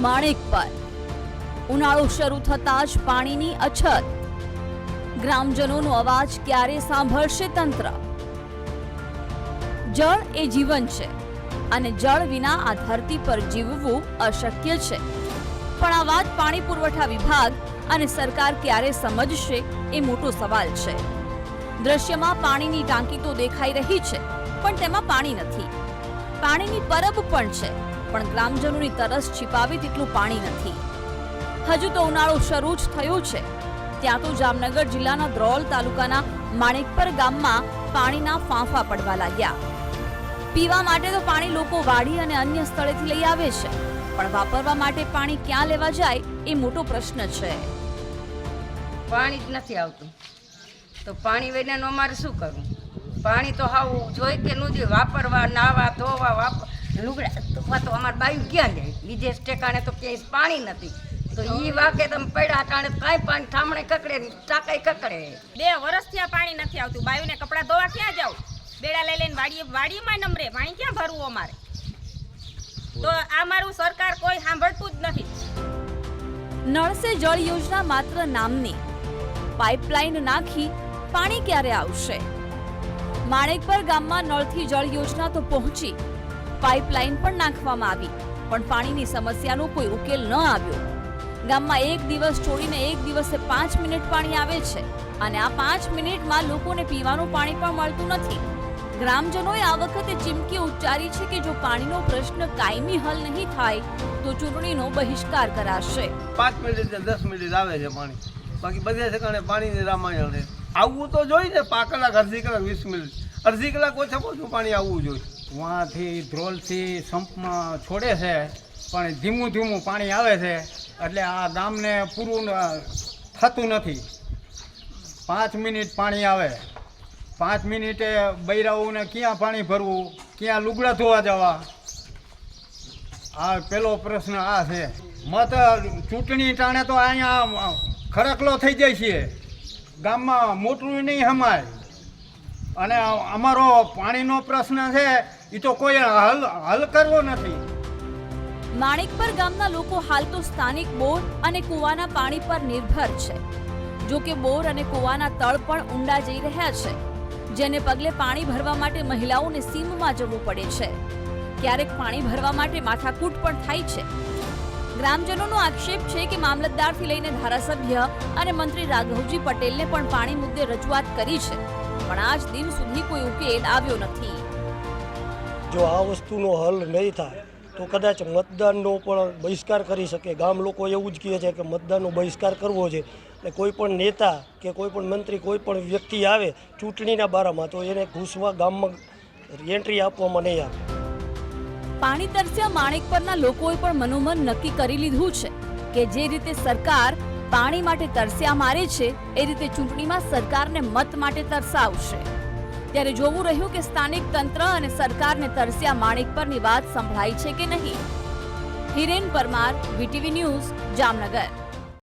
માણેક પર. ઉનાળો શરૂ થતાં જ પાણીની અછત. ગ્રામજનોનો અવાજ ક્યારે સાંભળશે તંત્ર? જળ એ જીવન છે અને જળ વિના આ ધરતી પર જીવવું અશક્ય છે. પણ આ વાત પાણી પુરવઠા વિભાગ અને સરકાર ક્યારે સમજશે એ મોટો સવાલ છે. દ્રશ્યમાં પાણીની ટાંકી તો દેખાઈ રહી છે, પણ તેમાં પાણી નથી. પાણીની પરબ પણ છે. પણ ગ્રામજનોની તરસ છીપાવી તેટલું પાણી નથી. હજુ તો ઉનાળો શરૂ જ થયો છે. ત્યાં તો જામનગર જિલ્લાના દ્રોલ તાલુકાના માણેકપર ગામમાં પાણીના ફાંફા પડવા લાગ્યા. પીવા માટે તો પાણી લોકો વાડી અને અન્ય સ્થળેથી લઈ આવે છે. પણ વાપરવા માટે પાણી ક્યાં લેવા જાય એ મોટો પ્રશ્ન છે. પાણી જ નથી આવતું. તો પાણી વિનાનું અમારે શું કરવું પાણી તો હાવ જોઈ કે નું જે વાપરવા, નાવા, ધોવા, વાપ લુગડા તો અમારે બાયું ક્યાં જાય? બીજે ઠેકાણે તો ક્યાંય પાણી નથી. તો ઈ વાકે તમે પડ્યા ટાણે કાંઈ પાણી ઠામણે કકડે ટાકાઈ ટાંકાઈ કકડે. બે વર્ષથી આ પાણી નથી આવતું. બાયુને કપડાં ધોવા ક્યાં જાવ બેડા લઈ લઈને વાડીએ વાડીમાં નમરે. પાણી ક્યાં ભરવું અમારે? તો આ મારું સરકાર કોઈ સાંભળતું જ નથી. નળ સે જળ યોજના માત્ર નામની. પાઇપલાઇન નાખી પાણી ક્યારે આવશે? માણેકપર ગામમાં નળથી જળ યોજના તો પહોંચી પાઇપલાઇન પણ નાખવામાં આવી, પણ પાણીની સમસ્યાનો કોઈ ઉકેલ ન આવ્યો. ગામમાં એક દિવસ છોડીને એક દિવસે પાંચ મિનિટ પાણી આવે છે અને આ પાંચ મિનિટમાં લોકોને પીવાનું પાણી પણ મળતું નથી. ગ્રામજનોએ આ વખતે ચીમકી ઉચ્ચારી છે કે જો પાણીનો પ્રશ્ન કાયમી હલ નહીં થાય, તો ચૂંટણીનો બહિષ્કાર કરાશે. પાંચ મિનિટ દસ મિનિટ આવે છે પાણી. બાકી બધે ઠેકાણે પાણીની રામાયણ છે. આવવું તો જોઈએ ને પા કલાક અડધી કલાક, વીસ મિનિટ. અડધી કલાક ઓછામાં ઓછું પાણી આવવું જોઈએ. વાંથી, ધ્રોલથી, સંપમાં છોડે છે, પણ ધીમું ધીમું પાણી આવે છે, એટલે આ ગામને પૂરું થતું નથી. પાંચ મિનિટ પાણી આવે. પાંચ મિનિટે બૈરાઓને ક્યાં પાણી ભરવું? ક્યાં લુગડા ધોવા જવા? આ પેલો પ્રશ્ન આ છે. મત ચૂંટણી ટાણે તો અહીંયા ખરકલો થઈ જાય છે. ગામમાં મોટરું નહીં હમાય. અને અમારો પાણીનો પ્રશ્ન છે એ તો કોઈ હલ હલ કરવો નથી. માણેકપર ગામના લોકો હાલ તો સ્થાનિક બોર અને કૂવાના પાણી પર નિર્ભર છે. જો કે બોર અને કૂવાના તળ પણ ઊંડા જઈ રહ્યા છે, જેને પગલે પાણી ભરવા માટે મહિલાઓને સીમમાં જવું પડે છે. ક્યારેક પાણી ભરવા માટે માથાકૂટ પણ થાય છે. ગ્રામજનોનો આક્ષેપ છે કે મામલતદારથી લઈને ધારાસભ્ય અને મંત્રી રાઘવજી પટેલને પણ પાણી મુદ્દે રજૂઆત કરી છે, પણ આજ દિન સુધી કોઈ ઉકેલ આવ્યો નથી. જો આ વસ્તુનો હલ નહીં થાય, તો કદાચ મતદાનનો પણ બહિષ્કાર કરી શકે. ગામ લોકો એવું જ કહે છે કે મતદાનનો બહિષ્કાર કરવો છે. એટલે કોઈ પણ નેતા કે કોઈ પણ મંત્રી, કોઈ પણ વ્યક્તિ આવે ચૂંટણીના બારામાં, તો એને ઘૂસવા ગામમાં એન્ટ્રી આપવામાં નહીં આવે. પાણી તરસ્યા માણેકપરના લોકોએ પણ મનોમન નક્કી કરી લીધું છે કે જે રીતે સરકાર પાણી માટે તરસ્યા મારે છે, એ રીતે ચૂંટણીમાં સરકારને મત માટે તરસાવશે. ત્યારે જોવું રહ્યું કે સ્થાનિક તંત્ર અને સરકારને તરસ્યા માણેકપરની વાત સંભળાઈ છે કે નહીં. Hiren Parmar, VTV news, Jamnagar.